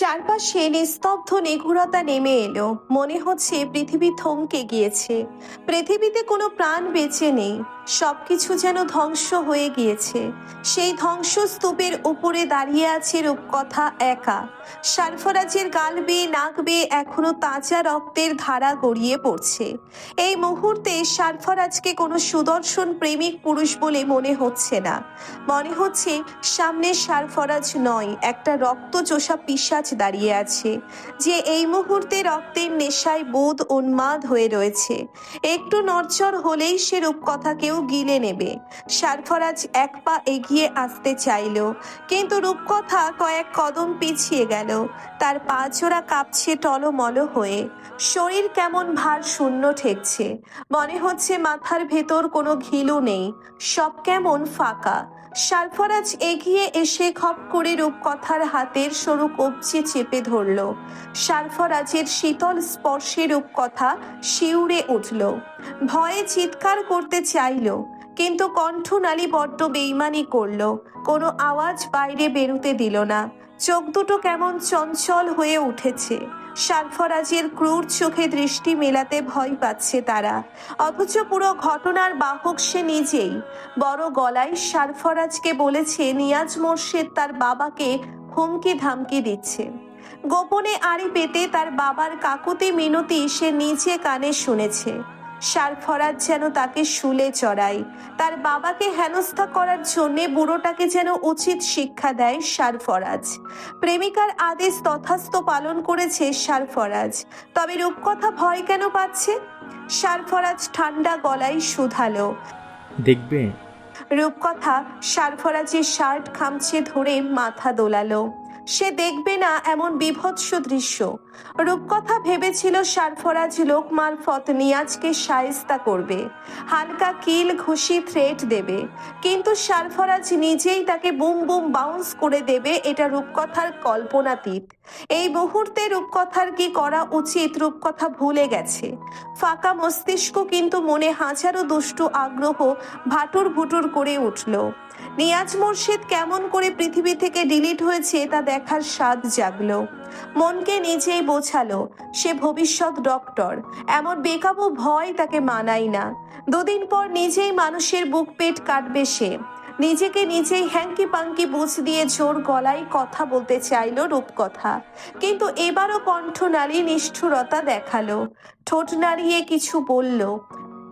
চারপাশে নিস্তব্ধ নিগুড়তা নেমে এলো। মনে হচ্ছে পৃথিবী থমকে গিয়েছে। পৃথিবীতে কোনো প্রাণ বেঁচে নেই। সবকিছু যেন ধ্বংস হয়ে গিয়েছে। সেই ধ্বংসস্তূপের উপরে দাঁড়িয়ে আছে রূপকথা একা। সারফরাজের গাল বেয়ে নাক বেয়ে এখনও তাজা রক্তের ধারা গড়িয়ে পড়ছে। এই মুহূর্তে সারফরাজকে কোনো সুদর্শন প্রেমিক পুরুষ বলে মনে হচ্ছে না। মনে হচ্ছে সামনে সারফরাজ নয়, একটা রক্তচোষা পিশাচ দাঁড়িয়ে আছে, যে এই মুহূর্তে রক্তের নেশায় বোধ উন্মাদ হয়ে রয়েছে। একটু নড়চড় হলেই সে রূপকথাকেও গিলে নেবে। সারফরাজ এক পা এগিয়ে আসতে চাইল, কিন্তু রূপকথা কয়েক কদম পিছিয়ে গেল। তার পা জোড়া কাঁপছে টলমল হয়ে। শরীর কেমন ভার শূন্য ঠেকছে। মনে হচ্ছে মাথার ভেতর কোনো ঘিলু নেই। সব কেমন ফাঁকা। সারফরাজ এগিয়ে এসে খপ করে রূপকথার হাতের সরু কবজি চেপে ধরল। সারফরাজের শীতল স্পর্শে রূপকথা শিউরে উঠল। ভয়ে চিৎকার করতে চাইল, কিন্তু কণ্ঠনালী বড্ড বেইমানি করল। কোনো আওয়াজ বাইরে বেরুতে দিল না। চোখ দুটো কেমন চঞ্চল হয়ে উঠেছে। সারফরাজের ক্রূর চোখে দৃষ্টি মেলাতে ভয় পাচ্ছে তারা। অথচ পুরো ঘটনার বাহক সে নিজেই। বড় গলায় সালফরাজকে বলেছে, নিয়াজ মোর্শেদ তার বাবাকে হুমকি ধামকি দিচ্ছে। গোপনে আড়ি পেতে তার বাবার কাকুতি মিনতি সে নিজে কানে শুনেছে। সারফরাজ যেন তাকে শুলে চড়ায়। তার বাবাকে হেনস্থা করার জন্য বুড়োটাকে যেন উচিত শিক্ষা দেয় সারফরাজ প্রেমিকার আদেশ তথাস্থ পালন করেছে সারফরাজ তবে রূপকথা ভয় কেন পাচ্ছে? সারফরাজ ঠান্ডা গলায় শুধালো। দেখবে? রূপকথা সারফরাজের শার্ট খামছে ধরে মাথা দোলালো। সে দেখবে না এমন বিভৎস দৃশ্য। রূপকথা ভেবেছিল সারফরাজ লোক মারফত নিয়াজকে সায়স্তা করবে। হালকা কিল ঘুষি থ্রেট দেবে। কিন্তু সারফরাজ নিজেই তাকে বুম বুম বাউন্স করে দেবে এটা রূপকথার কল্পনাতীত। এই মুহূর্তে রূপকথার কি করা উচিত রূপকথা ভুলে গেছে। ফাঁকা মস্তিষ্ক কিন্তু মনে হাজারো দুষ্টু আগ্রহ ভাটুর ভুটুর করে উঠল। নিয়াজ মুর্শিদ কেমন করে পৃথিবী থেকে ডিলিট হয়েছে তা দেখার স্বাদ জাগলো। মনকে নিজেই বোঝালো, সে ভবিষ্যৎ ডক্টর। এমন বেকাবু ভয় তাকে মানায় না। দুদিন পর নিজেই মানুষের বুক পেট কাটবে সে। নিজেকে নিজেই হ্যাঙ্কি পাঙ্কি বুঝ দিয়ে জোর গলায় কথা বলতে চাইল রূপকথা। কিন্তু এবারও কণ্ঠনালী নিষ্ঠুরতা দেখাল। ঠোঁট নাড়িয়ে কিছু বলল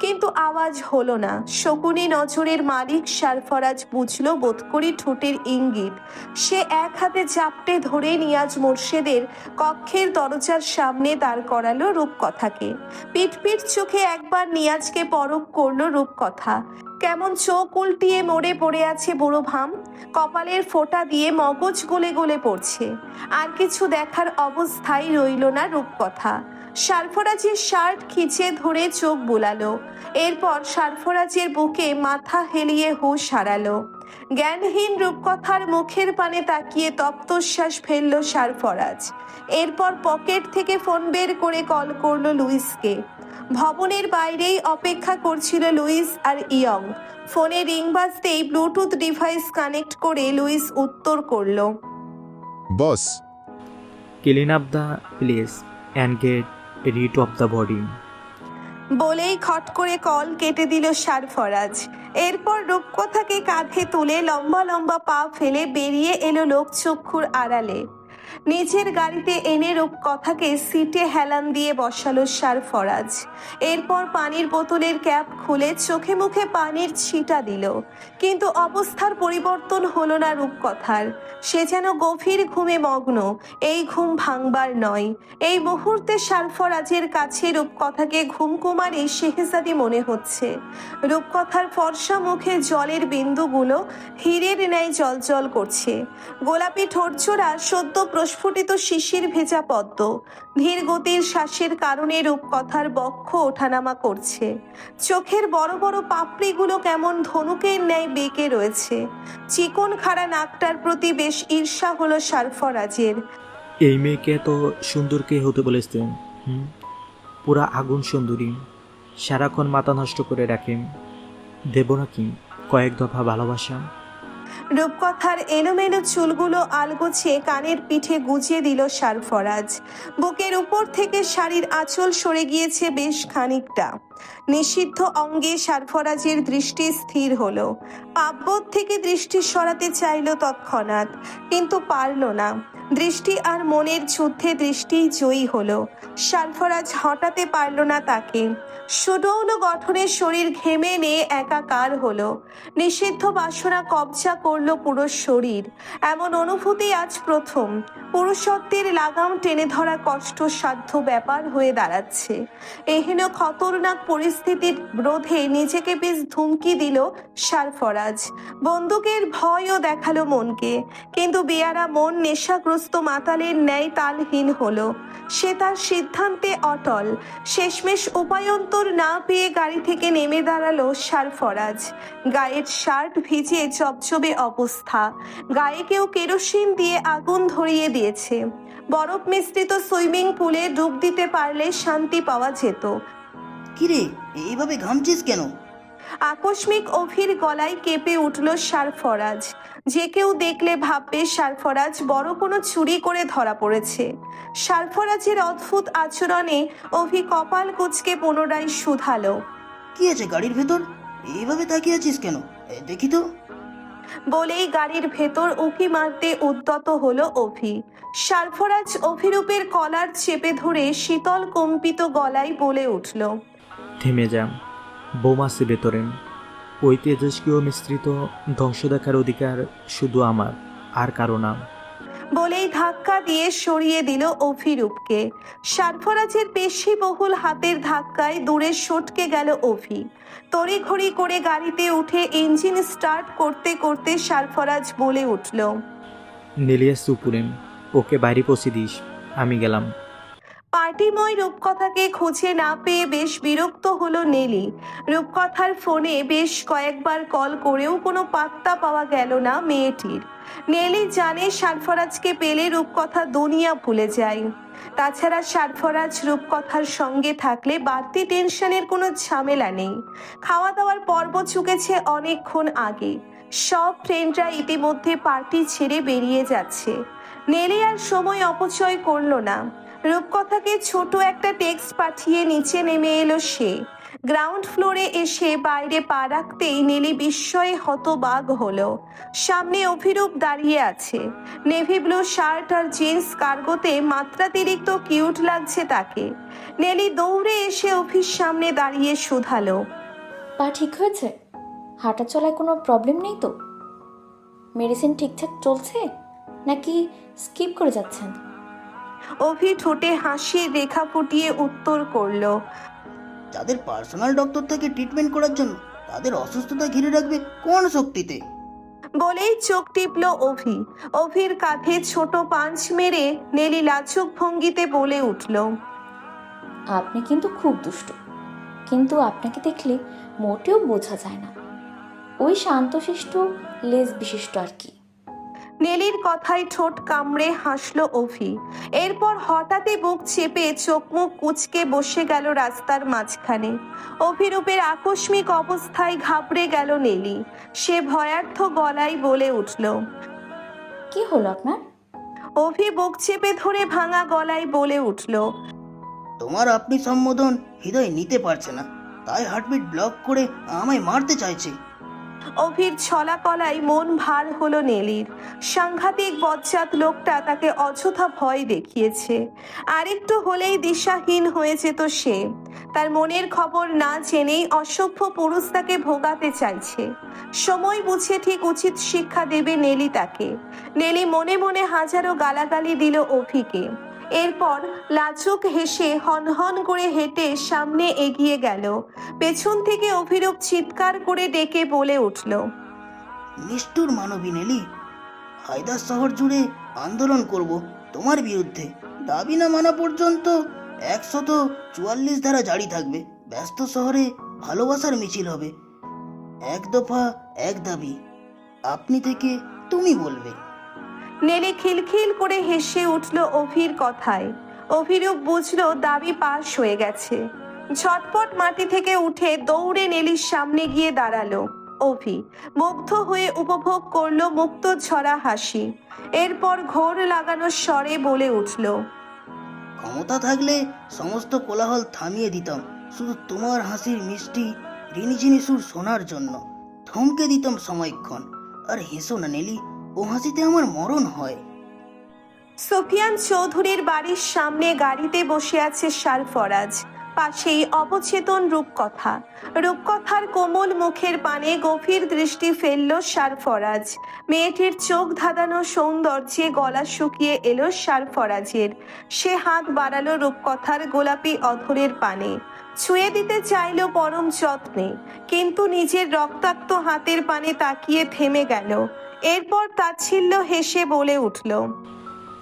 কিন্তু আওয়াজ হলো না। শকুনি নজরের মালিক সারফরাজ বুঝলো বোধ করি ঠোঁটের ইঙ্গিত। সে এক হাতে চাপটে ধরে নিয়াজ মোর্শেদের কক্ষের দরজার সামনে দাঁড় করালো রূপকথাকে। পিট পিট চোখে একবার নিয়াজকে পরক করল রূপকথা। কেমন চোখ উল্টিয়ে মরে পড়ে আছে বুড়ো ভাম? কপালের ফোঁটা দিয়ে মগজ গলে গলে পড়ছে। আর কিছু দেখার অবস্থায় রইল না রূপকথা। সারফরাজের শার্ট খিচে ধরে চোখ বুলালো। এরপর সারফরাজের বুকে মাথা হেলিয়ে হুঁশ হারালো। জ্ঞানহীন রূপকথার মুখের পানে তাকিয়ে তপ্তশ্বাস ফেলল সারফরাজ এরপর পকেট থেকে ফোন বের করে কল করল লুইসকে। ভবনের বাইরেই অপেক্ষা করছিল লুইস আর ইয়ং। ফোনে রিং বাজতেই ব্লুটুথ ডিভাইস কানেক্ট করে লুইস উত্তর করল। Boss. Clean up the place and get rid of the body. বলেই খট করে কল কেটে দিল সারফরাজ এরপর রূপকথাকে কাঁধে তুলে লম্বা লম্বা পা ফেলে বেরিয়ে এলো লোকচক্ষুর আড়ালে। নিজের গাড়িতে এনে রূপকথাকে সিটে হেলান দিয়ে বসালো সারফরাজ এরপর পানির বোতলের ক্যাপ খুলে চোখে মুখে পানির ছিটা দিল। কিন্তু অবস্থার পরিবর্তন হলো না রূপকথার। সে যেন গভীর ঘুমে মগ্ন, এই ঘুম ভাঙবার নয়। এই মুহূর্তে সারফরাজের কাছে রূপকথাকে ঘুমকুমারী শেহজাদি মনে হচ্ছে। রূপকথার ফর্সা মুখে জলের বিন্দুগুলো হীরের ন্যায় জলজল করছে। গোলাপি ঠোঁটচোরা সদ্য প্রস্ফুটিত শিশির ভেজা পদ্ম। ধীর গতির শ্বাসের কারণে রূপকথার বক্ষ ওঠানামা করছে। চোখের বড় বড় পাপড়িগুলো কেমন ধনুকের ন্যায় বেঁকে রয়েছে। চিকন খাড়া নাকটার প্রতি বেশ ঈর্ষা হলো সারফরাজের। এই মেয়েকে এত সুন্দর কে হতে বলেছেন হুম? পুরা আগুন সুন্দরী। সারাক্ষণ মাথা নষ্ট করে রাখেন দেব নাকি কয়েক দফা ভালোবাসা? রূপকথার এলোমেলো চুলগুলো আলগোছে কানের পিঠে গুজিয়ে দিল সারফরাজ বুকের উপর থেকে শাড়ির আঁচল সরে গিয়েছে বেশ খানিকটা। নিষিদ্ধ অঙ্গে সারফরাজের দৃষ্টি স্থির হলো। পাব্বত থেকে দৃষ্টি সরাতে চাইল তৎক্ষণাৎ, কিন্তু পারল না। দৃষ্টি আর মনের যুদ্ধে দৃষ্টিই জয়ী হলো। সারফরাজ হটাতে পারল না তাকে। সুডৌল গঠনের শরীর ঘেমে নিয়ে একাকার হলো। নিষিদ্ধ বাসনা কবজা করল পুরো শরীর। এমন অনুভূতি আজ প্রথম। পুরুষত্বের লাগাম টেনে ধরা কষ্টসাধ্য ব্যাপার হয়ে দাঁড়াচ্ছে। এহেন খতরনাক পরিস্থিতির রোধে নিজেকে বেশ ধুমকি দিল সারফরাজ বন্দুকের ভয়ও দেখাল মনকে। কিন্তু বেয়ারা মন নেশাগ্রস্ত মাতালের ন্যায় তালহীন হলো। সে তার সিদ্ধান্তে অটল। শেষমেশ উপায়ন্তর না পেয়ে গাড়ি থেকে নেমে দাঁড়াল সারফরাজ গায়ের শার্ট ভিজে চবচবে অবস্থা। গায়ে কেউ কেরোসিন দিয়ে আগুন ধরিয়ে দিয়েছে। বরফ মিশ্রিত সুইমিং পুলে ডুব দিতে পারলে শান্তি পাওয়া যেত। কিরে এইভাবে ঘামছিস কেন? আকস্মিক অভির গলায় কেঁপে উঠল সারফরাজ। যে কেউ দেখলে ভাববে সারফরাজ বড় কোনো চুরি করে ধরা পড়েছে। সারফরাজের অদ্ভুত আচরণে অভি কপাল কুচকে পুনরায় শুধালো। কি আছে গাড়ির ভেতর? এইভাবে তাকিয়ে আছিস কেন? এ, দেখি তো। বলেই গাড়ির ভেতর উকি মারতে উদ্যত হলো অভি। সারফরাজ অভিরূপের কলার চেপে ধরে শীতল কম্পিত গলায় বলে উঠল থেমে যাম বোমা আছে ভেতরে ওই তেজস্ক্রিয় মিশ্রিত ধ্বংস দেখার অধিকার শুধু আমার আর কারও নাম বলেই ধাক্কা দিয়ে সরিয়ে দিল অভিরূপকে। সারফরাজের পেশি বহুল হাতের ধাক্কায় দূরে সটকে গেল অভি। তড়িঘড়ি করে গাড়িতে উঠে ইঞ্জিন স্টার্ট করতে করতে সারফরাজ বলে উঠল নেলিয়াস সুপুরেম ওকে বাইরে পৌঁছে দিস আমি গেলাম। পার্টিময় রূপকথাকে খুঁজে না পেয়ে বেশ বিরক্ত হলো নেলি। রূপকথার ফোনে বেশ কয়েকবার কল করেও কোনো পাত্তা পাওয়া গেল না মেয়েটির। নেলি জানে সারফরাজকে পেলে রূপকথা দুনিয়া ভুলে যায়। তাছাড়া সারফরাজ রূপকথার সঙ্গে থাকলে বাড়তি টেনশনের কোনো ঝামেলা নেই। খাওয়া দাওয়ার পর্ব চুকেছে অনেকক্ষণ আগে। সব ফ্রেন্ডরা ইতিমধ্যে পার্টি ছেড়ে বেরিয়ে যাচ্ছে। নেলি আর সময় অপচয় করল না। রূপকথাকে ছোট একটা টেক্সট পাঠিয়ে নিচে নেমে এলো সে। গ্রাউন্ড ফ্লোরে এসে বাইরে পা রাখতেই নেলি বিস্ময়ে হতবাগ হলো। সামনে অভিরূপ দাঁড়িয়ে আছে। নেভি ব্লু শার্ট আর জিন্স কার্গোতে মাত্রাতিরিক্ত কিউট লাগছে তাকে। নেলি দৌড়ে এসে অভির সামনে দাঁড়িয়ে শুধালো। পা ঠিক হয়েছে? হাঁটা চলায় কোনো প্রবলেম নেই তো? মেডিসিন ঠিকঠাক চলছে? নাকি স্কিপ করে যাচ্ছেন? অভি ঠোঁটে হাসির রেখা ফুটিয়ে উত্তর করল যাদের পার্সোনাল ডক্টর থেকে ট্রিটমেন্ট করার জন্য তাদের অসুস্থতা ঘিরে রাখবে কোন শক্তিতে? বলেই চোখ টিপল অভি। অভির কাঁধে ছোট পাঞ্চ মেরে নেলি লাজুক ভঙ্গিতে বলে উঠল আপনি কিন্তু খুব দুষ্ট। কিন্তু আপনাকে দেখলে মোটেও বোঝা যায় না। ওই শান্তশিষ্ট লেজ বিশিষ্ট আর কি। নেলির কথায় ঠোঁট কামড়ে হাসলো অভি। এরপর হঠাৎই বুক চেপে চোখ মুখ কুচকে বসে গেল রাস্তার মাঝখানে। অভিরূপের আকস্মিক অবস্থায় ঘাবড়ে গেল নেলি। সে ভয়ার্থ গলায় বলে উঠল কি হলো আপনার? অভি বুক চেপে ধরে ভাঙা গলায় বলে উঠল তোমার আপনি সম্বোধন হৃদয় নিতে পারছে না। তাই হার্টবিট ব্লক করে আমায় মারতে চাইছে। অভির ছলা কলায় মন ভার হলো নেলির। সাংঘাতিক বজ্জাত লোকটা তাকে অযথা ভয় দেখিয়েছে। আরেকটু হলেই দিশাহীন হয়ে যেত সে। তার মনের খবর না জেনেই অসভ্য পুরুষ তাকে ভোগাতে চাইছে। সময় বুঝে ঠিক উচিত শিক্ষা দেবে নেলি তাকে। নেলি মনে মনে হাজারো গালাগালি দিল অভিকে। এরপর লাজুক হেসে হনহন করে হেঁটে সামনে এগিয়ে গেল। পেছন থেকে অভিরূপ চিৎকার করে ডেকে বলে উঠল, নিষ্ঠুর মানবী নেলি, হায়দার শহর জুড়ে আন্দোলন করব তোমার বিরুদ্ধে। দাবি না মানা পর্যন্ত একশত চুয়াল্লিশ ধারা জারি থাকবে। ব্যস্ত শহরে ভালোবাসার মিছিল হবে। এক দফা এক দাবি, আপনি থেকে তুমি বলবে। নেলি খিলখিল করে হেসে উঠল অভির কথায়। অভিরূপ বুঝলো দাবি পাশ হয়ে গেছে। ঝটপট মাটি থেকে উঠে দৌড়ে নেলির সামনে গিয়ে দাঁড়াল। অভি মুগ্ধ হয়ে উপভোগ করল মুক্ত ঝরা হাসি। এরপর ঘোর লাগানো স্বরে বলে উঠল, ক্ষমতা থাকলে সমস্ত কোলাহল থামিয়ে দিতাম। শুধু তোমার হাসির মিষ্টি রিনিঝিনি সুর শোনার জন্য। থমকে দিতাম সময়ক্ষণ। আর হেসো না নেলি ও আমার মরণ হয়। সুফিয়ান চৌধুরীর বাড়ির সামনে গাড়িতে বসে আছে সারফরাজ পাশেই অবচেতন রূপকথা। রূপকথার কোমল মুখের পানে গভীর দৃষ্টি ফেলল সারফরাজ মেয়েটির চোখ ধাঁধানো সৌন্দর্যে গলা শুকিয়ে এলো সারফরাজের সে হাত বাড়ালো রূপকথার গোলাপি অধরের পানে। ছুঁয়ে দিতে চাইল পরম যত্নে, কিন্তু নিজের রক্তাক্ত হাতের পানে তাকিয়ে থেমে গেল। এরপর তাচ্ছিল্য হেসে বলে উঠল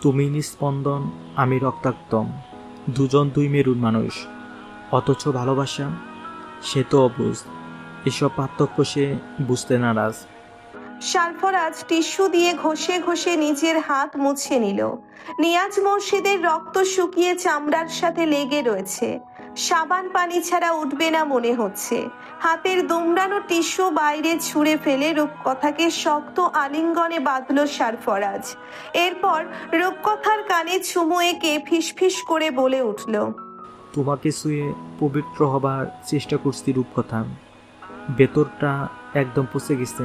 তুমি নিস্পন্দন আমি রক্তাক্তম। দুজন দুই মেরুর মানুষ। অথচ ভালোবাসা সে তো অবুঝ। এসব পার্থক্য সে বুঝতে নারাজ। সারফরাজ টিস্যু দিয়ে ঘষে ঘষে নিজের হাত মুছে নিল। নিয়াজ মসজিদের রক্ত শুকিয়ে চামড়ার সাথে লেগে রয়েছে। সাবান পানি ছাড়া উঠবে না মনে হচ্ছে। হাতের দুমড়ানো টিস্যু বাইরে ছুঁড়ে ফেলে রূপকথাকে শক্ত আলিঙ্গনে বাঁধল সারফরাজ এরপর রূপকথার কানে চুমু এঁকে ফিসফিস করে বলে উঠল, তোমাকে শুয়ে পবিত্র হবার চেষ্টা করছি রূপকথা। ভেতরটা একদম পচে গেছে।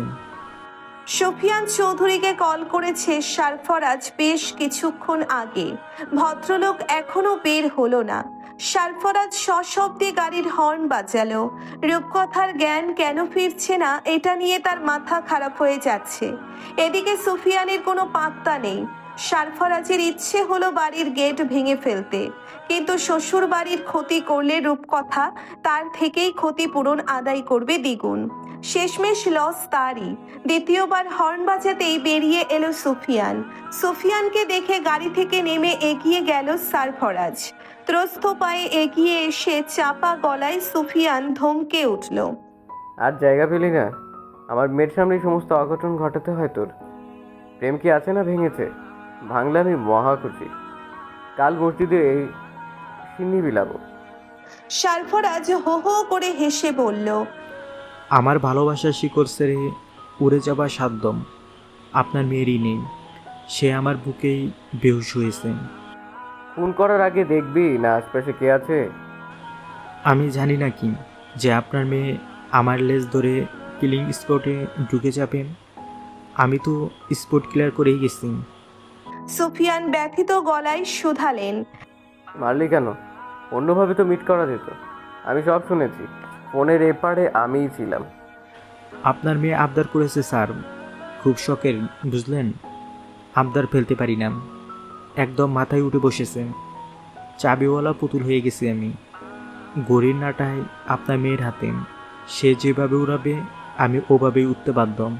সুফিয়ান চৌধুরীকে কল করেছে সারফরাজ বেশ কিছুক্ষণ আগে। ভদ্রলোক এখনও বের হলো না। সারফরাজ সশব্দে গাড়ির হর্ন বাজালো। রূপকথার জ্ঞান কেন ফিরছে না এটা নিয়ে তার মাথা খারাপ হয়ে যাচ্ছে। এদিকে সুফিয়ানের কোনো পাত্তা নেই। সারফরাজের ইচ্ছে হলো বাড়ির গেট ভেঙে ফেলতে। কিন্তু শ্বশুর বাড়ির ক্ষতি করলে রূপকথা তার থেকেই ক্ষতিপূরণ আদায় করবে দ্বিগুণ। শেষমেশ লস তারই। দ্বিতীয়বার হর্ন বাজাতেই বেরিয়ে এলো সুফিয়ান। সুফিয়ানকে দেখে গাড়ি থেকে নেমে এগিয়ে গেল সারফরাজ। ত্রস্ত পায়ে এগিয়ে এসে চাপা গলায় সুফিয়ান ধমকে উঠল, আর জায়গা পেলি না? আমার মেয়ের সামনে সমস্ত অঘটন ঘটাতে হয় তোর। প্রেম কি আছে না ভেঙেছে? ভাঙলে আমি মহা খুশি কাল মসজিদে এই সিন্নি বিলাবো। সারফরাজ হো হো করে হেসে বলল আমার ভালোবাসার শিকড় সেরে উড়ে যাবার সাধ্যম। আপনার মেয়েরই নেই। সে আমার বুকেই বেহুশ হয়েছে। ফোন করার আগে দেখবি না আশপাশে কে আছে? আমি জানি না কি যে আপনার মেয়ে আমার লেজ ধরে কিলিং স্পটে ঢুকে যাবেন। আমি তো স্পট ক্লিয়ার করেই গেছি। সুফিয়ান ব্যথিত গলায় শুধালেন। মারলি কেন? অন্যভাবে তো মিট করা যেত। আমি সব শুনেছি। ফোনের এপারে আমিই ছিলাম। আপনার মেয়ে আবদার করেছে স্যার। খুব শখের বুঝলেন? আবদার ফেলতে পারি না। একদম মাথায় উঠে বসেছে। চাবিওয়ালা পুতুল হয়ে গেছি আমি। গড়ির নাটায় আপনার মেয়ের হাতে। সে যেভাবে উড়াবে আমি ওভাবেই উঠতে বাধ্য।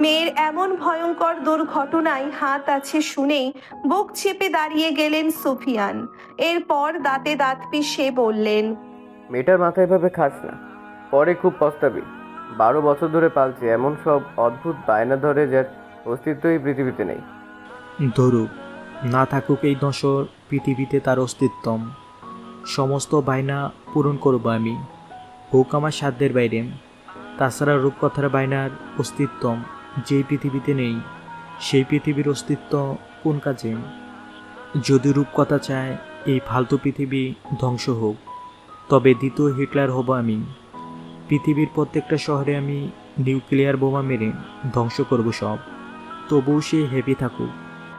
মেয়ের এমন ভয়ঙ্কর দুর্ঘটনায় হাত আছে শুনেই বুক চেপে দাঁড়িয়ে গেলেন সুফিয়ান। এরপর দাঁতে দাঁত পিষে বললেন মেয়েটার মাথায় এভাবে খাস না। পরে খুব পস্তাবি। বারো বছর ধরে পালছে। এমন সব অদ্ভুত বায়না ধরে যার অস্তিত্বই পৃথিবীতে নেই। ধরুক না থাকুক এই দশর পৃথিবীতে তার অস্তিত্বম। সমস্ত বায়না পূরণ করব আমি। হোক আমার সাধ্যের বাইরে। তাছাড়া রূপকথার বায়নার অস্তিত্বম। যেই পৃথিবীতে নেই সেই পৃথিবীর অস্তিত্ব কোন কাজে? যদি রূপকথা চায় এই ফালতু পৃথিবী ধ্বংস হোক। তবে দ্বিতীয় হিটলার হব আমি। পৃথিবীর প্রত্যেকটা শহরে আমি নিউক্লিয়ার বোমা মেরে ধ্বংস করব সব। তবুও সে হেভি থাকুক।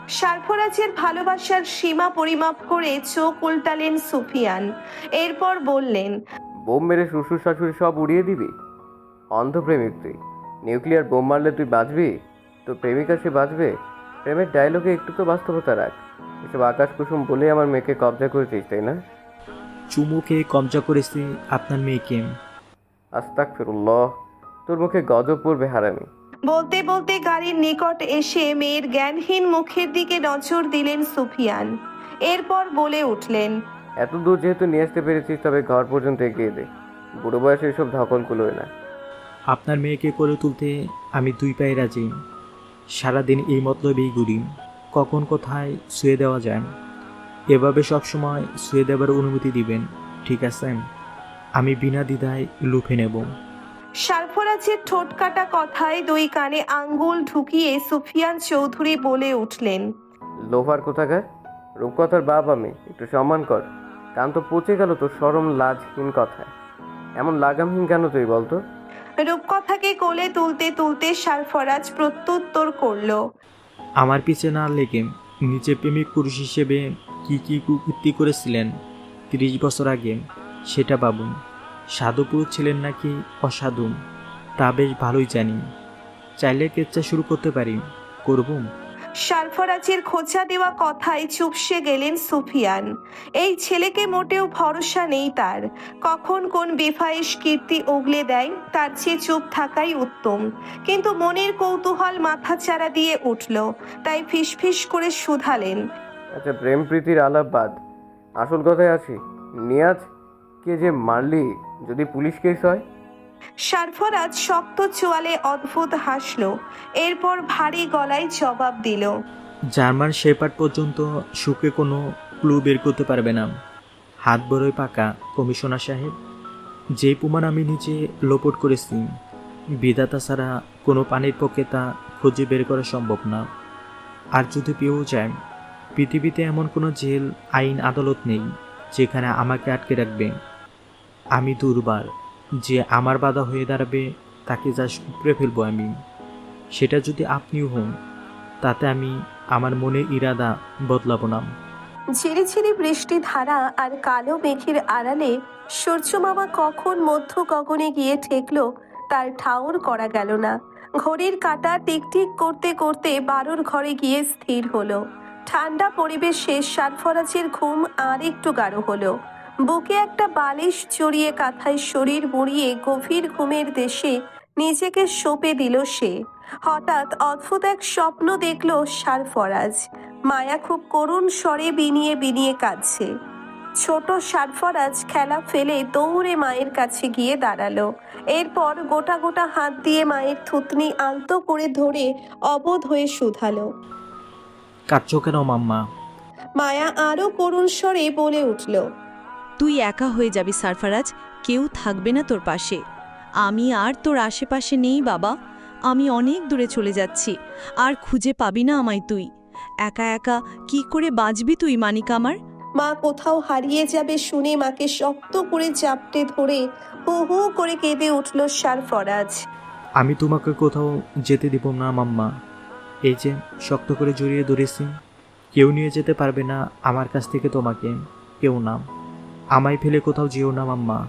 সারফরাজের ভালোবাসার সীমা পরিমাপ করে চোখ উল্টালেন সুফিয়ান। এরপর বললেন বোম মেরে শ্বশুর শাশুড়ি সব উড়িয়ে দিবি? অন্ধ প্রেমিক তুই। নিউক্লিয়ার বোম মারলে তুই বাঁচবি? তো প্রেমিকা সে বাঁচবে? প্রেমের ডায়লগে একটু তো বাস্তবতা রাখ। এসব আকাশ কুসুম বলে আমার মেয়েকে কবজা করেছিস তাই না? চুমুকে কবজা করেছি আপনার মেয়েকে। আস্তাক ফিরুল্লাহ তোর মুখে গজব পড়বে হারামি। বলতে বলতে গাড়ির নিকট এসে মেয়ের জ্ঞানহীন মুখের দিকে নজর দিলেন সুফিয়ান। এরপর বলে উঠলেন এত দূর যেহেতু নিয়ে আসতে পেরেছিস তবে ঘর পর্যন্ত এগিয়ে দে। বুড়ো বয়সে এসব ধকল কুলোয় না। আপনার মেয়েকে করে তুলতে আমি দুই পায়ে রাজি। সারাদিন এই মতলবেই ঘুরি। কখন কোথায় শুয়ে দেওয়া যায়। এভাবে সবসময় শুয়ে দেওয়ার অনুমতি দিবেন ঠিক আছে? আমি বিনা দ্বিধায় লুফে নেব। সারফরাজের ঠোঁট কাটা কথায় দুই কানে আঙ্গুল ঢুকিয়ে সুফিয়ান চৌধুরী বলে উঠলেন লোভার কোথাকার? রূপকথার বাপ আমি একটু সম্মান কর। কান তো পচে গেল তোর সরম লাজহীন কথায়। এমন লাগামহীন কেন তুই বলতো? রূপকথাকে কোলে তুলতে তুলতে সারফরাজ প্রত্যুত্তর করল। আমার পিছে না লেগে নিচে প্রেমিক পুরুষ হিসেবে কি কি কুকৃতি করেছিলেন? তিরিশ বছর আগে সেটা বাবুন সাধু পুরুষ ছিলেন নাকি অসাধু? তা বেশ ভালোই জানি। চাইলে কেচ্ছা শুরু করতে পারি। করব? সারফরাজের খোঁচা দেওয়া কথায় চুপসে গেলেন সুফিয়ান। এই ছেলেকে মোটেও ভরসা নেই তার। কখন কোন বেফাইশ কীর্তি উগলে দেয়, তার চেয়ে চুপ থাকাই উত্তম। কিন্তু মনের কৌতূহল মাথা মাথাচাড়া দিয়ে উঠল, তাই ফিসফিস করে শুধালেন। আচ্ছা প্রেম প্রীতির আলাপ বাদ। আসল কথায় আসি, নিয়াজ, কে যে মারলি, যদি পুলিশ কেস হয়? সারফরাজ শক্ত চোয়ালে অদ্ভুত হাসল, এরপর ভারী গলায় জবাব দিল। জার্মান শেপার্ড পর্যন্ত সুখে কোনো ক্লু বের করতে পারবে না। হাত বড়ই পাকা, কমিশনার সাহেব। যে প্রমাণ আমি নিজে লোপট করেছি, বিধাতা ছাড়া কোনো পানির পক্ষে তা খুঁজে বের করা সম্ভব না। আর যদি পেয়েও যায়, পৃথিবীতে এমন কোনো জেল, আইন, আদালত নেই, যেখানে আমাকে আটকে রাখবে। আমি দুর্বার। যে আমার বাধা হয়ে দাঁড়াবে, তাকে যা উপড়ে ফেলব আমি। সেটা যদি আপনিও হন, তাতে আমি আমার মনের ইরাদা বদলাবো না। ঝিরিঝিরি বৃষ্টি ধারা আর কালো মেঘের আড়ালে সূর্যমামা কখন মধ্য গগনে গিয়ে ঠেকলো, তার ঠাউর করা গেল না। ঘড়ির কাঁটা টিকটিক করতে করতে বারোর ঘরে গিয়ে স্থির হলো। ঠান্ডা পরিবেশে সারফরাজের ঘুম আর একটু গাঢ় হলো। বুকে একটা বালিশ চড়িয়ে কাঁথায় শরীর মুড়িয়ে গভীর ঘুমের দেশে নিজেকে সঁপে দিল সে। হঠাৎ অদ্ভুত এক স্বপ্ন দেখল সারফরাজ মায়া খুব করুণ স্বরে বিনিয়ে বিনিয়ে কাঁদছে। ছোট সারফরাজ খেলা ফেলে দৌড়ে মায়ের কাছে গিয়ে দাঁড়াল। এরপর গোটা গোটা হাত দিয়ে মায়ের থুতনি আলতো করে ধরে অবোধ হয়ে শুধালো। কাঁদছ কেন মাম্মা? মায়া আরও করুণ স্বরে বলে উঠল তুই একা হয়ে যাবি সারফারাজ কেউ থাকবে না তোর পাশে। আমি আর তোর আশেপাশে নেই বাবা। আমি অনেক দূরে চলে যাচ্ছি আর খুঁজে পাবি না আমায় তুই। একা একা কি করে বাঁচবি তুই মানিক আমার? মা কোথাও হারিয়ে যাবে শুনে মাকে শক্ত করে চাপটে ধরে হু হু করে কেঁদে উঠল সারফরাজ। আমি তোমাকে কোথাও যেতে দিব না মাম্মা। এই যে শক্ত করে জড়িয়ে ধরেছি কেউ নিয়ে যেতে পারবে না আমার কাছ থেকে তোমাকে কেউ না। আমায় ফেলে কোথাও যেও না মাম্মা।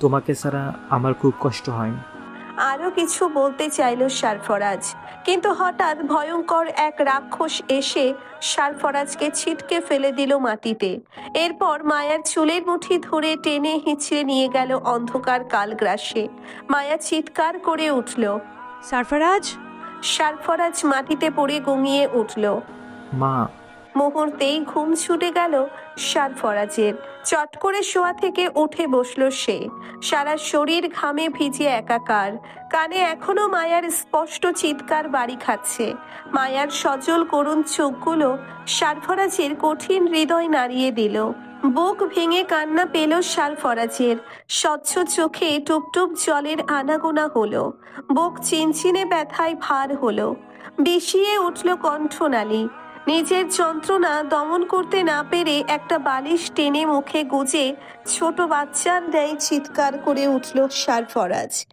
তোমাকে ছাড়া আমার খুব কষ্ট হয়। আরও কিছু বলতে চাইল সারফরাজ কিন্তু হঠাৎ ভয়ঙ্কর এক রাক্ষস এসে সারফরাজকে ছিটকে ফেলে দিল মাটিতে। এরপর মায়ার চুলের মুঠি ধরে টেনে হিঁচড়ে নিয়ে গেল অন্ধকার কালগ্রাসে। মায়া চিৎকার করে উঠল। সারফরাজ? সারফরাজ মাটিতে পড়ে গঙিয়ে উঠল। মা। মুহূর্তেই ঘুম ছুটে গেল সারফরাজের। চট করে শোয়া থেকে উঠে বসল সে। সারা শরীর ঘামে ভিজে একাকার। কানে এখনও মায়ার স্পষ্ট চিৎকার বাড়ি খাচ্ছে। মায়ার সজল করুণ চোখগুলো সারফরাজের কঠিন হৃদয় নাড়িয়ে দিল। বুক ভেঙে কান্না পেল সারফরাজের। স্বচ্ছ চোখে টুপটুপ জলের আনাগোনা হলো। বুক চিনচিনে ব্যথায় ভার হলো। বিষিয়ে উঠল কণ্ঠনালী। নিজের যন্ত্রণা দমন করতে না পেরে একটা বালিশ টেনে মুখে গুজে ছোট বাচ্চার ন্যায় চিৎকার করে উঠল সারফরাজ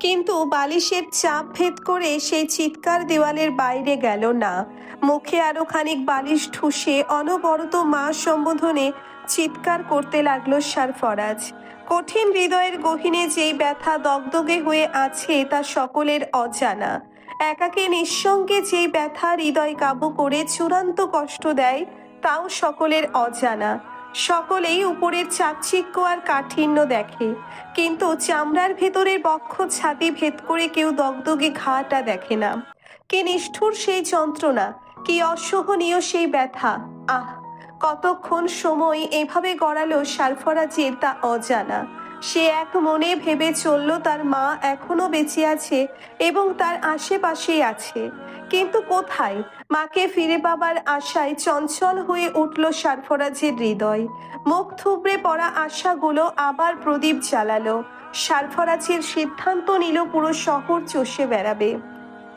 কিন্তু বালিশের চাপ ভেদ করে সেই চিৎকার দেওয়ালের বাইরে গেল না। মুখে আরও খানিক বালিশ ঠুসে অনবরত মা সম্বোধনে চিৎকার করতে লাগল সারফরাজ কঠিন হৃদয়ের গহিনে যেই ব্যথা দগদগে হয়ে আছে তা সকলের অজানা। একাকে নিঃসঙ্গে যেই ব্যথা হৃদয় কাবু করে চূড়ান্ত কষ্ট দেয়, তাও সকলের অজানা। সকলেই উপরের চাকচিক্য আর কাঠিন্য দেখে। কিন্তু চামড়ার ভেতরের বক্ষ ছাতি ভেদ করে কেউ দগদগে ঘাটা দেখে না। কি নিষ্ঠুর সেই যন্ত্রণা, কি অসহনীয় সেই ব্যথা। আহ, কতক্ষণ সময় এভাবে গড়ালো সারফরাজের তা অজানা। সে এক মনে ভেবে চলল, তার মা এখনও বেঁচে আছে এবং তার আশেপাশেই আছে। কিন্তু কোথায়? মাকে ফিরে পাবার আশায় চঞ্চল হয়ে উঠল সারফরাজের হৃদয়। মুখ থুবড়ে পড়া আশাগুলো আবার প্রদীপ জ্বালালো। সারফরাজের সিদ্ধান্ত নিল পুরো শহর চষে বেড়াবে।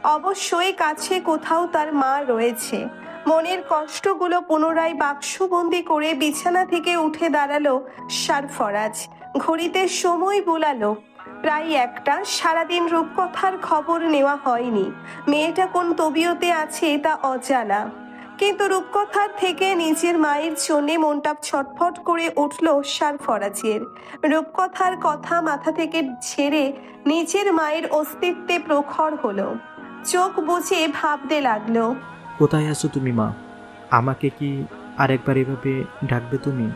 অবশ্যই কাছে কোথাও তার মা রয়েছে। মনের কষ্টগুলো পুনরায় বাক্সবন্দি করে বিছানা থেকে উঠে দাঁড়াল সারফরাজ। ঘড়িতে সময় বোলালো। প্রায় একটা সারাদিন রূপকথার খবর নেওয়া হয়নি। মেয়েটা কোন তবিয়তে আছে তা অজানা। কিন্তু রূপকথার থেকে নিজের মায়ের জন্য মনটা ছটফট করে উঠল সারফরাজের। রূপকথার কথা মাথা থেকে ছেড়ে নিজের মায়ের অস্তিত্বে প্রখর হলো। চোখ বুঝে ভাবতে লাগল, কোথায় আছো তুমি, মা? আমাকে কি আরেকবার এভাবে ডাকবে তুমি?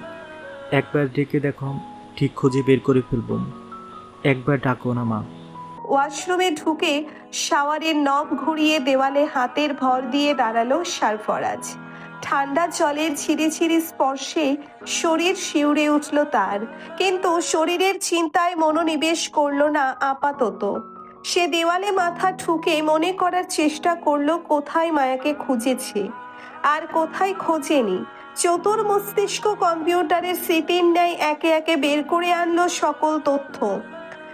একবার ডেকে দেখো ঠিক খুঁজে বের করে ফেলব। একবার ডাকো না, মা। ওয়াশরুমে ঢুকে শাওয়ারের নব ঘুরিয়ে দেওয়ালে হাতের ভর দিয়ে দাঁড়াল সারফরাজ ঠান্ডা জলের ঝিরিঝিরি স্পর্শে শরীর শিউরে উঠল তার। কিন্তু শরীরের চিন্তায় মনোনিবেশ করল না আপাতত। সে দেওয়ালে মাথা ঠুকে মনে করার চেষ্টা করল কোথায় মায়াকে খুঁজেছে। আর কোথায় খোঁজেনি। চতুর মস্তিষ্ক কম্পিউটারের স্মৃতির ন্যায় একে একে বের করে আনলো সকল তথ্য।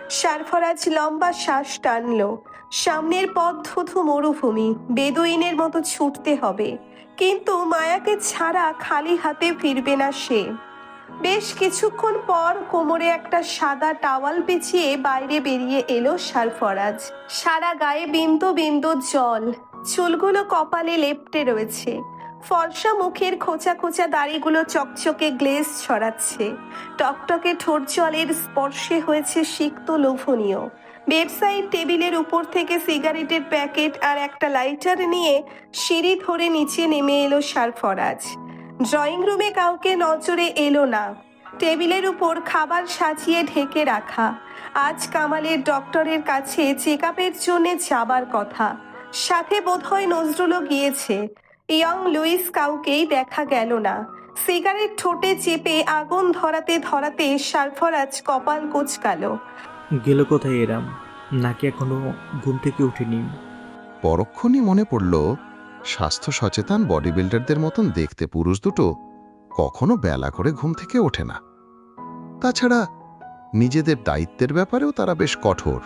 সারফরাজ লম্বা শ্বাস টানল। সামনের পথ ধুধু মরুভূমি, বেদুইনের মতো ছুটতে হবে। কিন্তু মায়াকে ছাড়া খালি হাতে ফিরবে না সে। বেশ কিছুক্ষণ পর কোমরে একটা সাদা টাওয়াল পেঁচিয়ে বাইরে বেরিয়ে এলো সারফরাজ। সারা গায়ে বিন্দু বিন্দু জল। চুলগুলো কপালে লেপ্টে রয়েছে। ফর্সা মুখের খোঁচা খোঁচা দাড়িগুলো চকচকে গ্লেজ ছড়াচ্ছে। টকটকে ঠোঁট জলের স্পর্শে হয়েছে সিক্ত লোভনীয়। ওয়েবসাইট টেবিলের উপর থেকে সিগারেটের প্যাকেট আর একটা লাইটার নিয়ে সিঁড়ি ধরে নিচে নেমে এলো সারফরাজ ড্রয়িং রুমে কাউকে নজরে এলো না। টেবিলের উপর খাবার সাজিয়ে ঢেকে রাখা। আজ কামালের ডক্টরের কাছে চেক আপের জন্য যাবার কথা। সাথে বোধহয় নজরুলও গিয়েছে। ইয়ং লুইস কাউকেই দেখা গেল না। সিগারেট ঠোঁটে চেপে আগুন ধরাতে ধরাতে সারফরাজ কপাল কুচকালো। গেল কোথায় এরাম? নাকি এখনও ঘুম থেকে উঠিনি? পরক্ষণই মনে পড়ল স্বাস্থ্য সচেতন বডি বিল্ডারদের মতন দেখতে পুরুষ দুটো কখনো বেলা করে ঘুম থেকে ওঠে না। তাছাড়া নিজেদের দায়িত্বের ব্যাপারেও তারা বেশ কঠোর।